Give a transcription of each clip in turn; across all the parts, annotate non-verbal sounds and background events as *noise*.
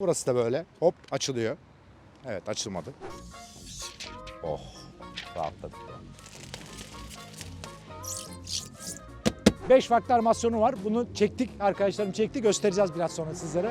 Burası da böyle hop açılıyor. Evet açılmadı. Oh rahatladık. 5 farklı armasyonu var. Bunu çektik arkadaşlarım çekti göstereceğiz biraz sonra sizlere.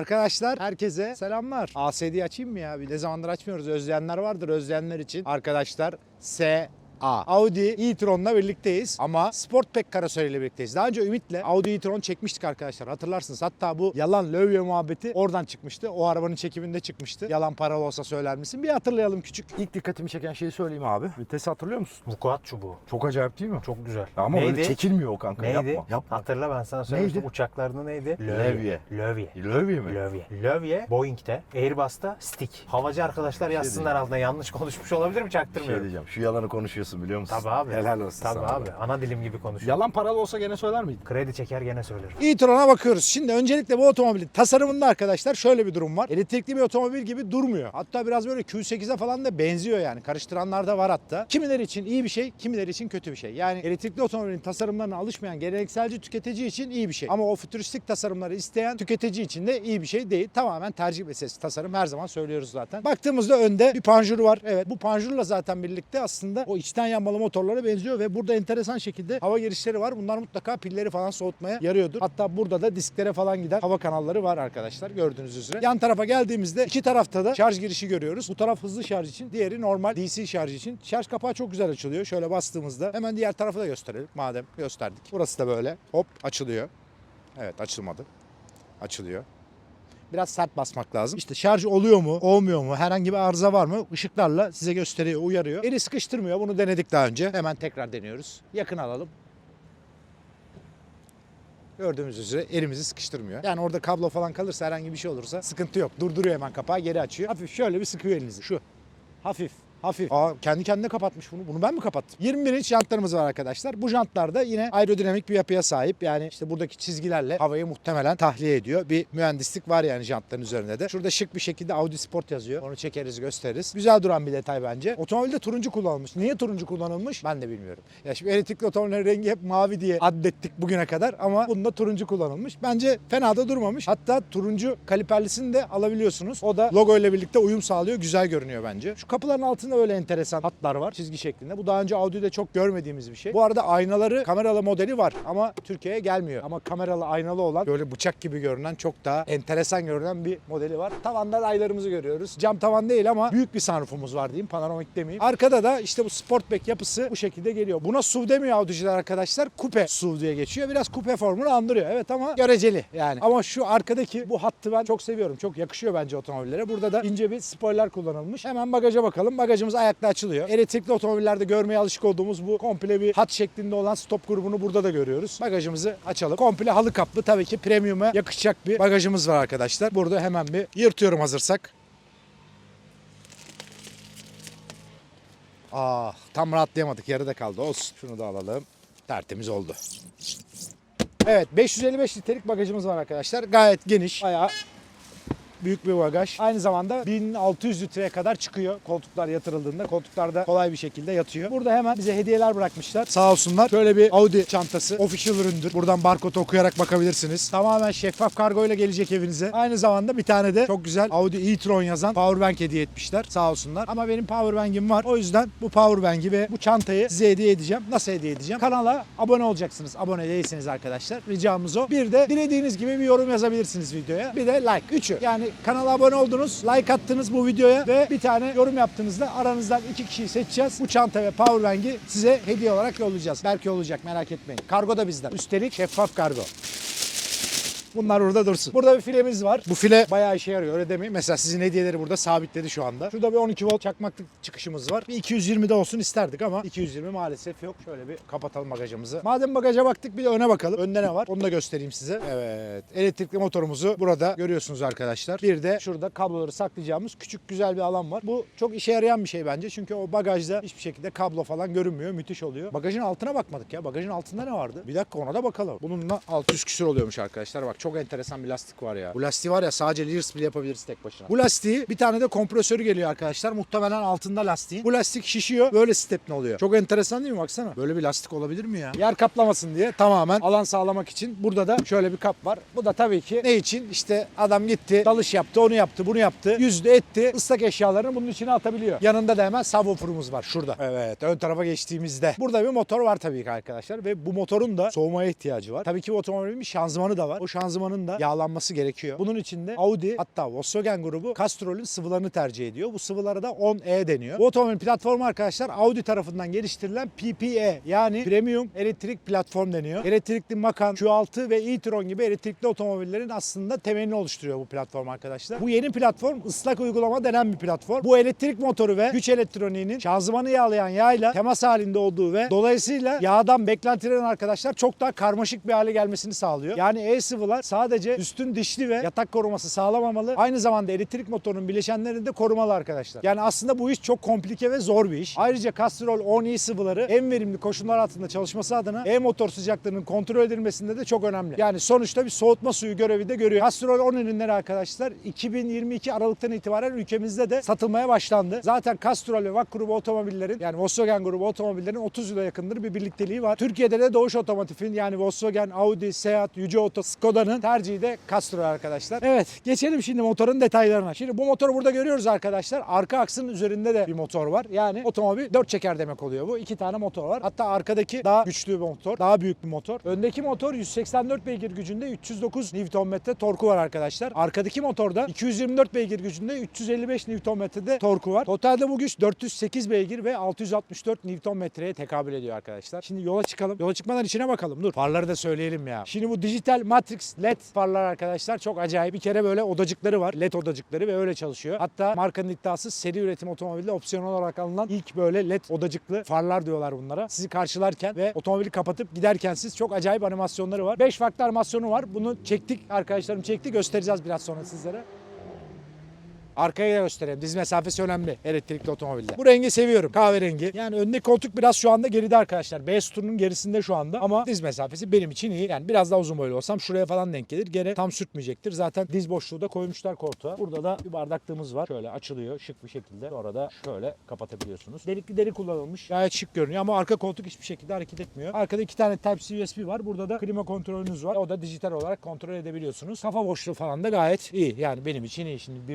Arkadaşlar herkese selamlar. ASD'yi açayım mı ya? Bir ne zamandır açmıyoruz. Özleyenler vardır. Özleyenler için arkadaşlar S A. Audi e-tron'la birlikteyiz ama Sportback karoseriyle birlikteyiz. Daha önce Ümit'le Audi e-tron çekmiştik arkadaşlar hatırlarsınız. Hatta bu yalan lövye muhabbeti oradan çıkmıştı. O arabanın çekiminde çıkmıştı. Yalan paralı olsa söyler misin? Bir hatırlayalım küçük. İlk dikkatimi çeken şeyi söyleyeyim abi. Vitesi hatırlıyor musun? Vukuat çubuğu. Çok acayip değil mi? Çok güzel. Ama neydi? öyle çekilmiyor o kanka. Neydi? Yapma. Yapma. Hatırla ben sana söylemiştim. Neydi? Uçaklarında neydi? Lövye. Lövye. Lövye mi? Lövye. Lövye Boeing'de, Airbus'ta stick. Havacı arkadaşlar yazsınlar altına yanlış konuşmuş olabilir mi Bir şey çaktırmıyorum. diyeceğim. Şu yalanı konuşuyorsun biliyor musun? Tabii abi. Helal olsun Tabii sana. abi. Ana dilim gibi konuşuyor. Yalan paralı olsa gene söyler miydin? Kredi çeker gene söylerim. e-tron'a bakıyoruz. Şimdi öncelikle bu otomobilin tasarımında arkadaşlar şöyle bir durum var. Elektrikli bir otomobil gibi durmuyor. Hatta biraz böyle Q8'e falan da benziyor yani. Karıştıranlar da var hatta. Kimileri için iyi bir şey, kimileri için kötü bir şey. Yani elektrikli otomobilin tasarımlarına alışmayan gelenekselci tüketici için iyi bir şey. Ama o fütüristik tasarımları isteyen tüketici için de iyi bir şey değil. Tamamen tercih meselesi. Tasarım her zaman söylüyoruz zaten. Baktığımızda önde bir panjur var. Evet bu panjurla zaten birlikte aslında o içten yanmalı motorlara benziyor ve burada enteresan şekilde hava girişleri var. Bunlar mutlaka pilleri falan soğutmaya yarıyordur. Hatta burada da disklere falan giden hava kanalları var arkadaşlar gördüğünüz üzere. Yan tarafa geldiğimizde iki tarafta da şarj girişi görüyoruz. Bu taraf hızlı şarj için, diğeri normal DC şarj için. Şarj kapağı çok güzel açılıyor. Şöyle bastığımızda hemen diğer tarafı da gösterelim madem gösterdik. Burası da böyle hop açılıyor. Evet açılmadı. Açılıyor. Biraz sert basmak lazım. İşte şarj oluyor mu, olmuyor mu, herhangi bir arıza var mı? Işıklarla size gösteriyor, uyarıyor. Eli sıkıştırmıyor. Bunu denedik daha önce. Hemen tekrar deniyoruz. Yakın alalım. Gördüğümüz üzere elimizi sıkıştırmıyor. Yani orada kablo falan kalırsa herhangi bir şey olursa sıkıntı yok. Durduruyor hemen kapağı geri açıyor. Hafif şöyle bir sıkıyor elinizi. Şu. Hafif. Hafif. Aa kendi kendine kapatmış bunu. Bunu ben mi kapattım? 21 inç jantlarımız var arkadaşlar. Bu jantlar da yine aerodinamik bir yapıya sahip. Yani işte buradaki çizgilerle havayı muhtemelen tahliye ediyor. Bir mühendislik var yani jantların üzerinde de. Şurada şık bir şekilde Audi Sport yazıyor. Onu çekeriz gösteririz. Güzel duran bir detay bence. Otomobilde turuncu kullanılmış. Niye turuncu kullanılmış? Ben de bilmiyorum. Ya şimdi elektrikli otomobillerin rengi hep mavi diye addettik bugüne kadar ama bunda turuncu kullanılmış. Bence fena da durmamış. Hatta turuncu kaliperlisini de alabiliyorsunuz. O da logo ile birlikte uyum sağlıyor. Güzel görünüyor bence. Şu kapıların altında öyle enteresan hatlar var çizgi şeklinde. Bu daha önce Audi'de çok görmediğimiz bir şey. Bu arada aynaları kameralı modeli var ama Türkiye'ye gelmiyor. Ama kameralı aynalı olan böyle bıçak gibi görünen çok daha enteresan görünen bir modeli var. Tavanda raylarımızı görüyoruz. Cam tavan değil ama büyük bir sunroofumuz var diyeyim. Panoramik demeyeyim. Arkada da işte bu Sportback yapısı bu şekilde geliyor. Buna SUV demiyor Audi'ciler arkadaşlar. Kupe SUV diye geçiyor. Biraz kupe formunu andırıyor. Evet ama göreceli yani. Ama şu arkadaki bu hattı ben çok seviyorum. Çok yakışıyor bence otomobillere. Burada da ince bir spoiler kullanılmış. Hemen bagaja bakalım. Bagajımız ayakta açılıyor. Elektrikli otomobillerde görmeye alışık olduğumuz bu komple bir hat şeklinde olan stop grubunu burada da görüyoruz. Bagajımızı açalım. Komple halı kaplı tabii ki premium'a yakışacak bir bagajımız var arkadaşlar. Burada hemen bir yırtıyorum hazırsak. Ah tam rahatlayamadık yarıda kaldı olsun. Şunu da alalım. Tertemiz oldu. Evet 555 litrelik bagajımız var arkadaşlar. Gayet geniş. Bayağı büyük bir bagaj. Aynı zamanda 1600 litreye kadar çıkıyor koltuklar yatırıldığında. Koltuklarda kolay bir şekilde yatıyor. Burada hemen bize hediyeler bırakmışlar. Sağ olsunlar. Şöyle bir Audi çantası. Official üründür. Buradan barkod okuyarak bakabilirsiniz. Tamamen şeffaf kargo ile gelecek evinize. Aynı zamanda bir tane de çok güzel Audi e-tron yazan powerbank hediye etmişler. Sağ olsunlar. Ama benim powerbank'im var. O yüzden bu powerbank'i ve bu çantayı size hediye edeceğim. Nasıl hediye edeceğim? Kanala abone olacaksınız. Abone değilseniz arkadaşlar. Ricamız o. Bir de dilediğiniz gibi bir yorum yazabilirsiniz videoya. Bir de like. Üçü. Yani kanala abone oldunuz, like attınız bu videoya ve bir tane yorum yaptığınızda aranızdan iki kişiyi seçeceğiz. Bu çanta ve powerbank'i size hediye olarak yollayacağız. Belki olacak merak etmeyin. Kargo da bizden. Üstelik şeffaf kargo. Bunlar orada dursun. Burada bir filemiz var. Bu file bayağı işe yarıyor öyle demeyin. Mesela sizin hediyeleri burada sabitledi şu anda. Şurada bir 12 volt çakmaklık çıkışımız var. Bir 220 de olsun isterdik ama 220 maalesef yok. Şöyle bir kapatalım bagajımızı. Madem bagaja baktık bir de öne bakalım. Önde ne var? Onu da göstereyim size. Evet. Elektrikli motorumuzu burada görüyorsunuz arkadaşlar. Bir de şurada kabloları saklayacağımız küçük güzel bir alan var. Bu çok işe yarayan bir şey bence. Çünkü o bagajda hiçbir şekilde kablo falan görünmüyor. Müthiş oluyor. Bagajın altına bakmadık ya. Bagajın altında ne vardı? Bir dakika ona da bakalım. Bununla 600 küsür oluyormuş arkadaşlar. Bak çok enteresan bir lastik var ya. Bu lastiği var ya sadece Lears bile yapabiliriz tek başına. Bu lastiği bir tane de kompresörü geliyor arkadaşlar. Muhtemelen altında lastiğin. Bu lastik şişiyor böyle stepne oluyor. Çok enteresan değil mi baksana. Böyle bir lastik olabilir mi ya? Yer kaplamasın diye tamamen alan sağlamak için. Burada da şöyle bir kap var. Bu da tabii ki ne için? İşte adam gitti dalış yaptı onu yaptı bunu yaptı. Yüzdü etti. ıslak eşyalarını bunun içine atabiliyor. Yanında da hemen subwoofer'ımız var şurada. Evet ön tarafa geçtiğimizde. Burada bir motor var tabii ki arkadaşlar ve bu motorun da soğumaya ihtiyacı var. Tabii ki bu otomobilin bir şanzımanı da var. O şanzımanın da yağlanması gerekiyor. Bunun için de Audi hatta Volkswagen grubu Castrol'ün sıvılarını tercih ediyor. Bu sıvılara da 10E deniyor. Bu otomobil platformu arkadaşlar Audi tarafından geliştirilen PPE yani Premium Elektrik Platform deniyor. Elektrikli Macan, Q6 ve e-tron gibi elektrikli otomobillerin aslında temelini oluşturuyor bu platform arkadaşlar. Bu yeni platform ıslak uygulama denen bir platform. Bu elektrik motoru ve güç elektroniğinin şanzımanı yağlayan yağla temas halinde olduğu ve dolayısıyla yağdan beklentilerin arkadaşlar çok daha karmaşık bir hale gelmesini sağlıyor. Yani e-sıvılar sadece üstün dişli ve yatak koruması sağlamamalı. Aynı zamanda elektrik motorunun bileşenlerini de korumalı arkadaşlar. Yani aslında bu iş çok komplike ve zor bir iş. Ayrıca Castrol 10i sıvıları en verimli koşullar altında çalışması adına e-motor sıcaklığının kontrol edilmesinde de çok önemli. Yani sonuçta bir soğutma suyu görevi de görüyor. Castrol 10 ürünleri arkadaşlar 2022 Aralık'tan itibaren ülkemizde de satılmaya başlandı. Zaten Castrol ve VAK grubu otomobillerin yani Volkswagen grubu otomobillerin 30 yıla yakındır bir birlikteliği var. Türkiye'de de Doğuş Otomotiv'in yani Volkswagen, Audi, Seat, Yüce Oto, Skoda'nın tercihi de Castrol arkadaşlar. Evet geçelim şimdi motorun detaylarına. Şimdi bu motoru burada görüyoruz arkadaşlar. Arka aksın üzerinde de bir motor var. Yani otomobil 4 çeker demek oluyor bu. İki tane motor var. Hatta arkadaki daha güçlü bir motor. Daha büyük bir motor. Öndeki motor 184 beygir gücünde 309 Nm torku var arkadaşlar. Arkadaki motorda 224 beygir gücünde 355 Nm'de torku var. Totalde bu güç 408 beygir ve 664 Nm'ye tekabül ediyor arkadaşlar. Şimdi yola çıkalım. Yola çıkmadan içine bakalım. Dur. Farları da söyleyelim ya. Şimdi bu dijital matrix led farlar arkadaşlar çok acayip. Bir kere böyle odacıkları var. Led odacıkları ve öyle çalışıyor. Hatta markanın iddiası seri üretim otomobilde opsiyon olarak alınan ilk böyle led odacıklı farlar diyorlar bunlara. Sizi karşılarken ve otomobili kapatıp giderken siz çok acayip animasyonları var. 5 farklı animasyonu var. Bunu çektik arkadaşlarım çekti. Göstereceğiz biraz sonra sizlere. Arkaya da göstereyim. Diz mesafesi önemli elektrikli otomobilde. Bu rengi seviyorum. Kahverengi. Yani öndeki koltuk biraz şu anda geride arkadaşlar. B sütunun gerisinde şu anda ama diz mesafesi benim için iyi. Yani biraz daha uzun boylu olsam şuraya falan denk gelir. Gene tam sürtmeyecektir. Zaten diz boşluğu da koymuşlar koltuğa. Burada da bir bardaklığımız var. Şöyle açılıyor şık bir şekilde. Sonra da şöyle kapatabiliyorsunuz. Delikli deri kullanılmış. Gayet şık görünüyor ama arka koltuk hiçbir şekilde hareket etmiyor. Arkada iki tane Type-C USB var. Burada da klima kontrolünüz var. O da dijital olarak kontrol edebiliyorsunuz. Kafa boşluğu falan da gayet iyi. Yani benim için iyi. Şimdi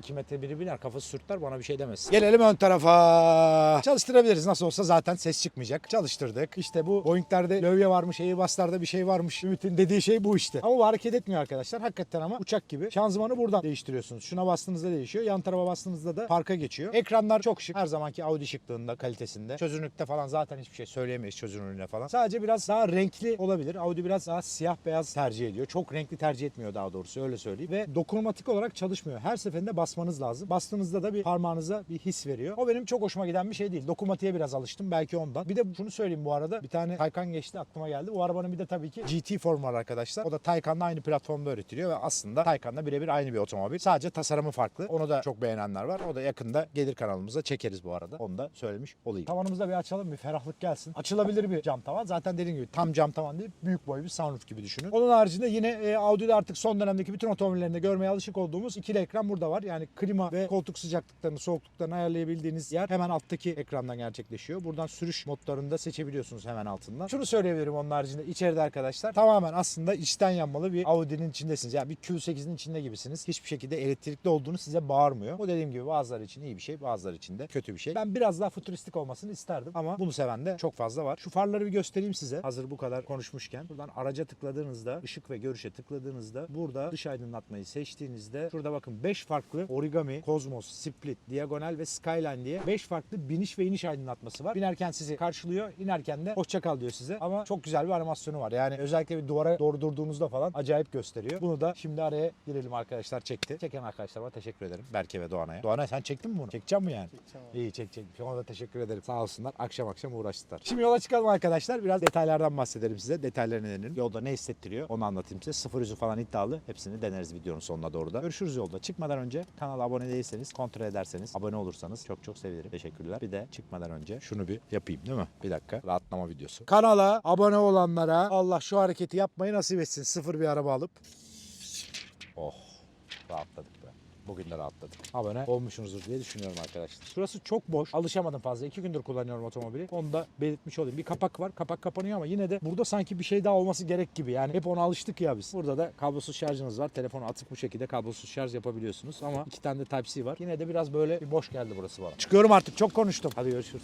1.92 metre biri biner kafası sürtler bana bir şey demez. Gelelim ön tarafa. Çalıştırabiliriz. Nasıl olsa zaten ses çıkmayacak. Çalıştırdık. İşte bu Boeing'lerde lövye varmış, Airbus'larda bir şey varmış. Ümit'in dediği şey bu işte. Ama bu hareket etmiyor arkadaşlar. Hakikaten ama uçak gibi. Şanzımanı buradan değiştiriyorsunuz. Şuna bastığınızda değişiyor. Yan tarafa bastığınızda da parka geçiyor. Ekranlar çok şık. Her zamanki Audi şıklığında, kalitesinde. Çözünürlükte falan zaten hiçbir şey söyleyemeyiz çözünürlüğüne falan. Sadece biraz daha renkli olabilir. Audi biraz daha siyah beyaz tercih ediyor. Çok renkli tercih etmiyor daha doğrusu öyle söyleyeyim. Ve dokunmatik olarak çalışmıyor. Her seferinde basmanız lazım. Bastığınızda da bir parmağınıza bir his veriyor. O benim çok hoşuma giden bir şey değil. Dokunmatiğe biraz alıştım belki ondan. Bir de şunu söyleyeyim bu arada. Bir tane Taycan geçti aklıma geldi. Bu arabanın bir de tabii ki GT formu var arkadaşlar. O da Taycan'la aynı platformda üretiliyor ve aslında Taycan'la birebir aynı bir otomobil. Sadece tasarımı farklı. Onu da çok beğenenler var. O da yakında gelir kanalımıza çekeriz bu arada. Onu da söylemiş olayım. Tavanımızı da bir açalım bir ferahlık gelsin. Açılabilir bir cam tavan. Zaten dediğim gibi tam cam tavan değil. Büyük boy bir sunroof gibi düşünün. Onun haricinde yine e, Audi'de artık son dönemdeki bütün otomobillerinde görmeye alışık olduğumuz ikili ekran burada var. Yani klima ve koltuk sıcaklıklarını, soğukluklarını ayarlayabildiğiniz yer hemen alttaki ekrandan gerçekleşiyor. Buradan sürüş modlarını da seçebiliyorsunuz hemen altından. Şunu söyleyebilirim onun haricinde içeride arkadaşlar tamamen aslında içten yanmalı bir Audi'nin içindesiniz. Yani bir Q8'in içinde gibisiniz. Hiçbir şekilde elektrikli olduğunu size bağırmıyor. Bu dediğim gibi bazıları için iyi bir şey, bazıları için de kötü bir şey. Ben biraz daha futuristik olmasını isterdim ama bunu seven de çok fazla var. Şu farları bir göstereyim size. Hazır bu kadar konuşmuşken. Buradan araca tıkladığınızda, ışık ve görüşe tıkladığınızda burada dış aydınlatmayı seçtiğinizde şurada bakın 5 farklı origami, kozmos, split, diagonal ve skyline diye 5 farklı biniş ve iniş aydınlatması var. Binerken sizi karşılıyor, inerken de hoşça kal diyor size. Ama çok güzel bir animasyonu var. Yani özellikle bir duvara doğru durduğunuzda falan acayip gösteriyor. Bunu da şimdi araya girelim arkadaşlar çekti. Çeken arkadaşlarıma teşekkür ederim. Berke ve Doğan'a. Doğan'a sen çektin mi bunu? Çekeceğim mi yani? Çekeceğim İyi çek çek. Ona da teşekkür ederim. Sağ olsunlar. Akşam akşam uğraştılar. Şimdi yola çıkalım arkadaşlar. Biraz detaylardan bahsedelim size. Detaylarını denelim. Yolda ne hissettiriyor onu anlatayım size. Sıfır yüzü falan iddialı. Hepsini deneriz videonun sonuna doğru da. Görüşürüz yolda. Çıkmadan önce Kanala abone değilseniz kontrol ederseniz abone olursanız çok çok sevinirim. Teşekkürler. Bir de çıkmadan önce şunu bir yapayım değil mi? Bir dakika. Rahatlama videosu. Kanala abone olanlara Allah şu hareketi yapmayı nasip etsin. Sıfır bir araba alıp. Oh rahatladık. Bugün de. Abone olmuşsunuzdur diye düşünüyorum arkadaşlar. Şurası çok boş. Alışamadım fazla. İki gündür kullanıyorum otomobili. Onu da belirtmiş olayım. Bir kapak var. Kapak kapanıyor ama yine de burada sanki bir şey daha olması gerek gibi. Yani hep ona alıştık ya biz. Burada da kablosuz şarjınız var. Telefonu atıp bu şekilde kablosuz şarj yapabiliyorsunuz. Ama iki tane de Type-C var. Yine de biraz böyle bir boş geldi burası bana. Çıkıyorum artık. Çok konuştum. Hadi görüşürüz.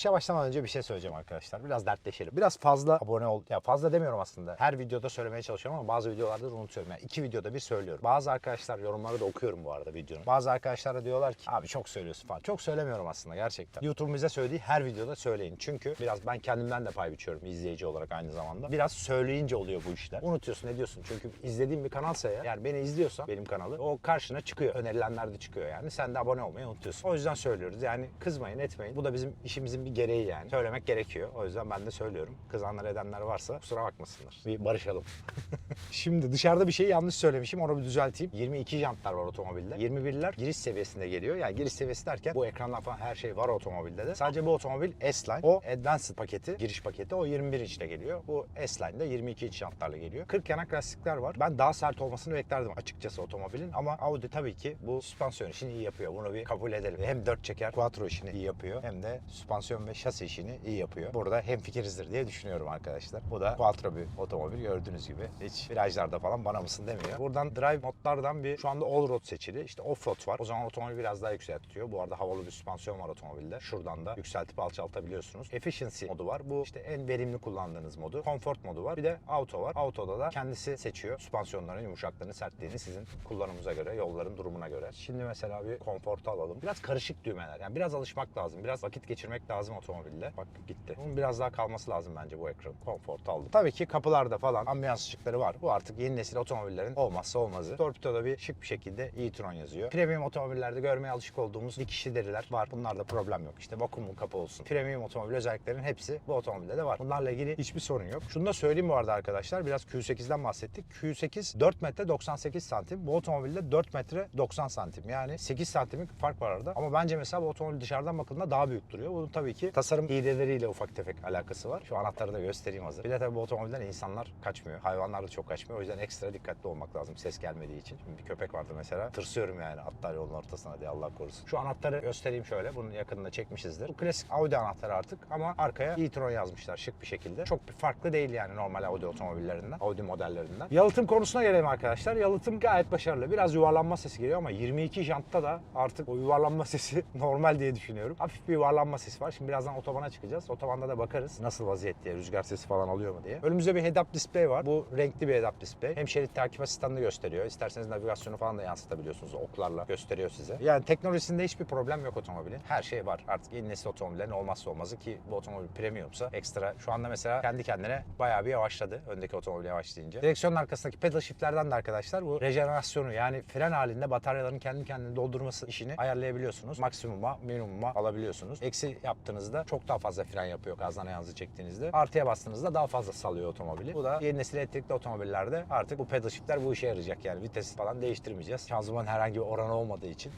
Duruşa başlamadan önce bir şey söyleyeceğim arkadaşlar. Biraz dertleşelim. Biraz fazla abone ol. Ya fazla demiyorum aslında. Her videoda söylemeye çalışıyorum ama bazı videolarda da unutuyorum. Yani iki videoda bir söylüyorum. Bazı arkadaşlar yorumları da okuyorum bu arada videonun. Bazı arkadaşlar da diyorlar ki abi çok söylüyorsun falan. Çok söylemiyorum aslında gerçekten. YouTube'un bize söylediği her videoda söyleyin. Çünkü biraz ben kendimden de pay biçiyorum izleyici olarak aynı zamanda. Biraz söyleyince oluyor bu işler. Unutuyorsun ediyorsun. Çünkü izlediğim bir kanalsa eğer, yani beni izliyorsan benim kanalı o karşına çıkıyor. Önerilenler de çıkıyor yani. Sen de abone olmayı unutuyorsun. O yüzden söylüyoruz. Yani kızmayın etmeyin. Bu da bizim işimizin bir gereği yani. Söylemek gerekiyor. O yüzden ben de söylüyorum. Kızanlar edenler varsa kusura bakmasınlar. Bir barışalım. *laughs* Şimdi dışarıda bir şey yanlış söylemişim. Onu bir düzelteyim. 22 jantlar var otomobilde. 21'ler giriş seviyesinde geliyor. Yani giriş seviyesi derken bu ekranlar falan her şey var otomobilde de. Sadece bu otomobil S-Line. O Advanced paketi, giriş paketi o 21 inçle geliyor. Bu S-Line'de 22 inç jantlarla geliyor. 40 yanak lastikler var. Ben daha sert olmasını beklerdim açıkçası otomobilin. Ama Audi tabii ki bu süspansiyon işini iyi yapıyor. Bunu bir kabul edelim. Hem 4 çeker quattro işini iyi yapıyor. Hem de süspansiyon ve şasi işini iyi yapıyor. Burada hem fikirizdir diye düşünüyorum arkadaşlar. Bu da quattro bir otomobil gördüğünüz gibi. Hiç virajlarda falan bana mısın demiyor. Buradan drive modlardan bir şu anda all road seçili. İşte off road var. O zaman otomobil biraz daha yükseltiyor. Bu arada havalı bir süspansiyon var otomobilde. Şuradan da yükseltip alçaltabiliyorsunuz. Efficiency modu var. Bu işte en verimli kullandığınız modu. Comfort modu var. Bir de auto var. Auto'da da kendisi seçiyor. Süspansiyonların yumuşaklığını, sertliğini sizin kullanımınıza göre, yolların durumuna göre. Şimdi mesela bir konfortu alalım. Biraz karışık düğmeler. Yani biraz alışmak lazım. Biraz vakit geçirmek lazım otomobilde. Bak gitti. Bunun biraz daha kalması lazım bence bu ekran. Konfort aldım. Tabii ki kapılarda falan ambiyans ışıkları var. Bu artık yeni nesil otomobillerin olmazsa olmazı. Torpidoda bir şık bir şekilde e-tron yazıyor. Premium otomobillerde görmeye alışık olduğumuz dikişli deriler var. Bunlarda problem yok. İşte vakumlu kapı olsun. Premium otomobil özelliklerinin hepsi bu otomobilde de var. Bunlarla ilgili hiçbir sorun yok. Şunu da söyleyeyim bu arada arkadaşlar. Biraz Q8'den bahsettik. Q8 4 metre 98 santim. Bu otomobilde 4 metre 90 santim. Yani 8 santimlik fark var arada. Ama bence mesela bu otomobil dışarıdan bakıldığında daha büyük duruyor. Bunun tabii ki tasarım hileleriyle ufak tefek alakası var. Şu anahtarı da göstereyim hazır. Bir de tabii bu otomobilden insanlar kaçmıyor. Hayvanlar da çok kaçmıyor. O yüzden ekstra dikkatli olmak lazım ses gelmediği için. Şimdi bir köpek vardı mesela. Tırsıyorum yani atlar yolun ortasına diye Allah korusun. Şu anahtarı göstereyim şöyle. Bunun yakınında çekmişizdir. Bu klasik Audi anahtarı artık ama arkaya e-tron yazmışlar şık bir şekilde. Çok bir farklı değil yani normal Audi otomobillerinden. Audi modellerinden. Yalıtım konusuna gelelim arkadaşlar. Yalıtım gayet başarılı. Biraz yuvarlanma sesi geliyor ama 22 jantta da artık o yuvarlanma *laughs* sesi normal diye düşünüyorum. Hafif bir yuvarlanma sesi var. Şimdi birazdan otobana çıkacağız. Otobanda da bakarız nasıl vaziyet diye. Rüzgar sesi falan alıyor mu diye. Önümüzde bir head-up display var. Bu renkli bir head-up display. Hem şerit takip asistanını gösteriyor. İsterseniz navigasyonu falan da yansıtabiliyorsunuz. Oklarla gösteriyor size. Yani teknolojisinde hiçbir problem yok otomobilin. Her şey var. Artık yeni nesil otomobillerin olmazsa olmazı ki bu otomobil premiumsa ekstra. Şu anda mesela kendi kendine bayağı bir yavaşladı. Öndeki otomobil yavaşlayınca. Direksiyonun arkasındaki pedal shiftlerden de arkadaşlar bu rejenerasyonu yani fren halinde bataryaların kendi kendini doldurması işini ayarlayabiliyorsunuz. Maksimuma, minimuma alabiliyorsunuz. Eksi yaptığınızda çok daha fazla fren yapıyor gazdan ayağınızı çektiğinizde. Artıya bastığınızda daha fazla salıyor otomobili. Bu da yeni nesil elektrikli otomobillerde artık bu pedal shiftler bu işe yarayacak yani. Vites falan değiştirmeyeceğiz. Şanzıman herhangi bir oranı olmadığı için.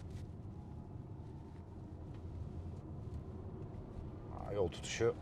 Aa, Yol tutuşu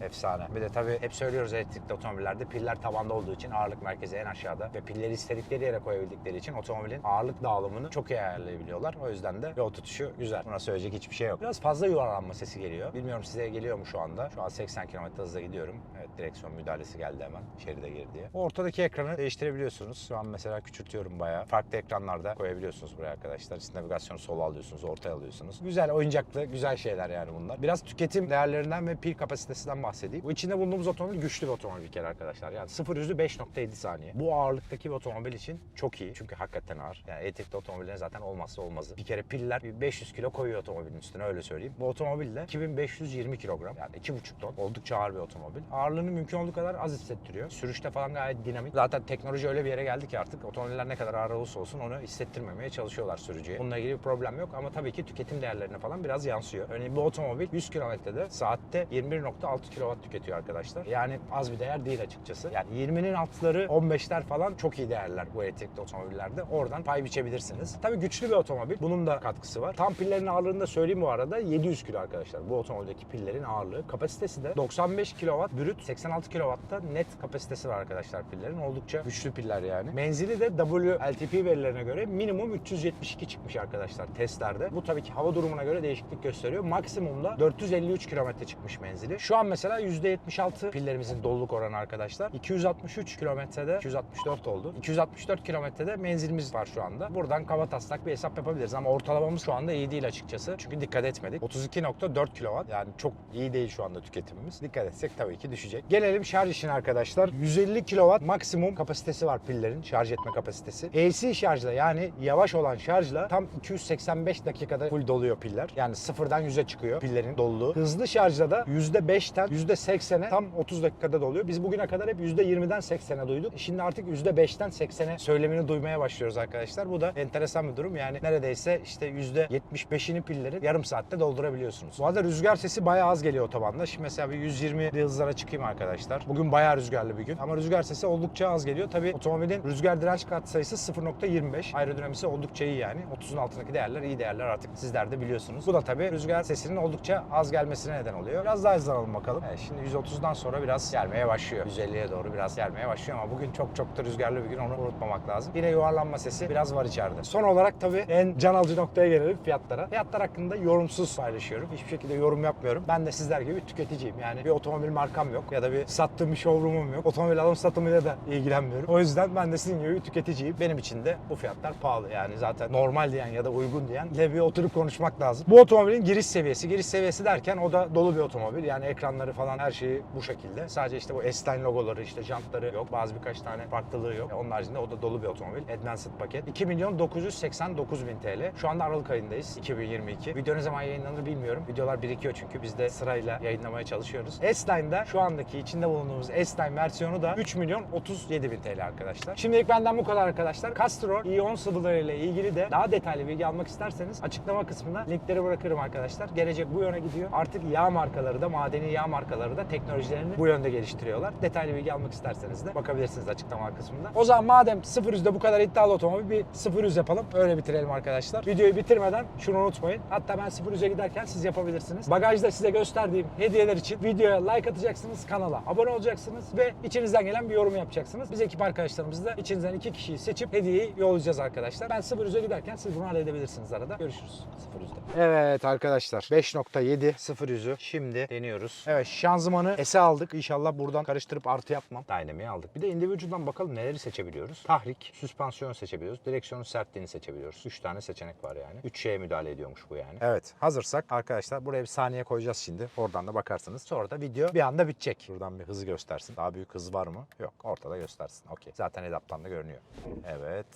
Efsane. Bir de tabii hep söylüyoruz elektrikli otomobillerde piller tabanda olduğu için ağırlık merkezi en aşağıda ve pilleri istedikleri yere koyabildikleri için otomobilin ağırlık dağılımını çok iyi ayarlayabiliyorlar. O yüzden de yol tutuşu güzel. Buna söyleyecek hiçbir şey yok. Biraz fazla yuvarlanma sesi geliyor. Bilmiyorum size geliyor mu şu anda? Şu an 80 km hızla gidiyorum. Evet direksiyon müdahalesi geldi hemen şeride gir diye. Ortadaki ekranı değiştirebiliyorsunuz. Şu an mesela küçültüyorum bayağı. Farklı ekranlarda koyabiliyorsunuz buraya arkadaşlar. Siz navigasyonu sola alıyorsunuz, ortaya alıyorsunuz. Güzel oyuncaklı, güzel şeyler yani bunlar. Biraz tüketim değerlerinden ve pil kapasitesinden bahsedelim bahsedeyim. Bu içinde bulunduğumuz otomobil güçlü bir otomobil bir kere arkadaşlar. Yani 0 yüzü 5.7 saniye. Bu ağırlıktaki bir otomobil için çok iyi. Çünkü hakikaten ağır. Yani elektrikli otomobillerin zaten olmazsa olmazı. Bir kere piller bir 500 kilo koyuyor otomobilin üstüne öyle söyleyeyim. Bu otomobil de 2520 kilogram. Yani 2,5 ton. Oldukça ağır bir otomobil. Ağırlığını mümkün olduğu kadar az hissettiriyor. Sürüşte falan gayet dinamik. Zaten teknoloji öyle bir yere geldi ki artık otomobiller ne kadar ağır olursa olsun onu hissettirmemeye çalışıyorlar sürücüye. Bununla ilgili bir problem yok ama tabii ki tüketim değerlerine falan biraz yansıyor. Örneğin bu otomobil 100 kilometrede saatte 21.6 kW tüketiyor arkadaşlar. Yani az bir değer değil açıkçası. Yani 20'nin altları 15'ler falan çok iyi değerler bu elektrikli otomobillerde. Oradan pay biçebilirsiniz. Tabii güçlü bir otomobil. Bunun da katkısı var. Tam pillerin ağırlığını da söyleyeyim bu arada 700 kilo arkadaşlar. Bu otomobildeki pillerin ağırlığı. Kapasitesi de 95 kW brüt 86 kW'da net kapasitesi var arkadaşlar pillerin. Oldukça güçlü piller yani. Menzili de WLTP verilerine göre minimum 372 çıkmış arkadaşlar testlerde. Bu tabii ki hava durumuna göre değişiklik gösteriyor. Maksimumda 453 kilometre çıkmış menzili. Şu an mesela %76 pillerimizin doluluk oranı arkadaşlar. 263 kilometrede 264 oldu. 264 kilometrede menzilimiz var şu anda. Buradan kaba taslak bir hesap yapabiliriz ama ortalamamız şu anda iyi değil açıkçası. Çünkü dikkat etmedik. 32.4 kW yani çok iyi değil şu anda tüketimimiz. Dikkat etsek tabii ki düşecek. Gelelim şarj işine arkadaşlar. 150 kW maksimum kapasitesi var pillerin şarj etme kapasitesi. AC şarjla yani yavaş olan şarjla tam 285 dakikada full doluyor piller. Yani sıfırdan 100'e çıkıyor pillerin doluluğu. Hızlı şarjla da %5'ten %80'e tam 30 dakikada doluyor. Biz bugüne kadar hep %20'den 80'e duyduk. Şimdi artık %5'ten 80'e söylemini duymaya başlıyoruz arkadaşlar. Bu da enteresan bir durum. Yani neredeyse işte %75'ini pilleri yarım saatte doldurabiliyorsunuz. Bu arada rüzgar sesi bayağı az geliyor otobanda. Şimdi mesela bir 120 hızlara çıkayım arkadaşlar. Bugün bayağı rüzgarlı bir gün. Ama rüzgar sesi oldukça az geliyor. Tabii otomobilin rüzgar direnç katsayısı 0.25. Aerodinamisi oldukça iyi yani. 30'un altındaki değerler iyi değerler artık sizler de biliyorsunuz. Bu da tabii rüzgar sesinin oldukça az gelmesine neden oluyor. Biraz daha hızlanalım bakalım. Evet, şimdi 130'dan sonra biraz gelmeye başlıyor. 150'ye doğru biraz gelmeye başlıyor ama bugün çok çok da rüzgarlı bir gün onu unutmamak lazım. Yine yuvarlanma sesi biraz var içeride. Son olarak tabii en can alıcı noktaya gelelim fiyatlara. Fiyatlar hakkında yorumsuz paylaşıyorum. Hiçbir şekilde yorum yapmıyorum. Ben de sizler gibi tüketiciyim. Yani bir otomobil markam yok ya da bir sattığım bir showroom'um yok. Otomobil alım satımıyla da ilgilenmiyorum. O yüzden ben de sizin gibi bir tüketiciyim. Benim için de bu fiyatlar pahalı. Yani zaten normal diyen ya da uygun diyen bir oturup konuşmak lazım. Bu otomobilin giriş seviyesi. Giriş seviyesi derken o da dolu bir otomobil. Yani ekranları falan her şeyi bu şekilde. Sadece işte bu S-Line logoları işte jantları yok. Bazı birkaç tane farklılığı yok. Onun haricinde o da dolu bir otomobil. Advanced paket. 2 milyon 989 bin TL. Şu anda Aralık ayındayız. 2022. Video ne zaman yayınlanır bilmiyorum. Videolar birikiyor çünkü biz de sırayla yayınlamaya çalışıyoruz. S-Line'da şu andaki içinde bulunduğumuz S-Line versiyonu da 3 milyon 37 bin TL arkadaşlar. Şimdilik benden bu kadar arkadaşlar. Castrol i10 sıvıları ile ilgili de daha detaylı bilgi almak isterseniz açıklama kısmına linkleri bırakırım arkadaşlar. Gelecek bu yöne gidiyor. Artık yağ markaları da madeni yağ markaları da teknolojilerini bu yönde geliştiriyorlar. Detaylı bilgi almak isterseniz de bakabilirsiniz açıklama kısmında. O zaman madem 0 yüzde bu kadar iddialı otomobil bir 0 yüz yapalım. Öyle bitirelim arkadaşlar. Videoyu bitirmeden şunu unutmayın. Hatta ben 0 yüze giderken siz yapabilirsiniz. Bagajda size gösterdiğim hediyeler için videoya like atacaksınız, kanala abone olacaksınız ve içinizden gelen bir yorum yapacaksınız. Biz ekip arkadaşlarımız da içinizden iki kişiyi seçip hediyeyi yollayacağız arkadaşlar. Ben 0 yüze giderken siz bunu halledebilirsiniz arada. Görüşürüz 0 yüzde. Evet arkadaşlar 5.7 0 yüzü şimdi deniyoruz. Evet şanzımanı S'e aldık. İnşallah buradan karıştırıp artı yapmam. Dynamic'i aldık. Bir de individual'dan bakalım neleri seçebiliyoruz. Tahrik, süspansiyon seçebiliyoruz. Direksiyonun sertliğini seçebiliyoruz. 3 tane seçenek var yani. 3 şeye müdahale ediyormuş bu yani. Evet hazırsak arkadaşlar buraya bir saniye koyacağız şimdi. Oradan da bakarsınız. Sonra da video bir anda bitecek. Buradan bir hızı göstersin. Daha büyük hız var mı? Yok. Ortada göstersin. Okey. Zaten edaptan da görünüyor. Evet.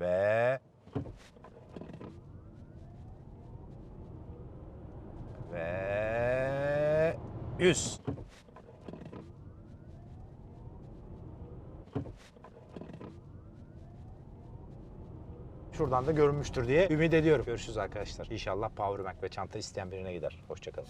Ve ve 100. Şuradan da görünmüştür diye ümit ediyorum. Görüşürüz arkadaşlar. İnşallah powerbank ve çanta isteyen birine gider. Hoşçakalın.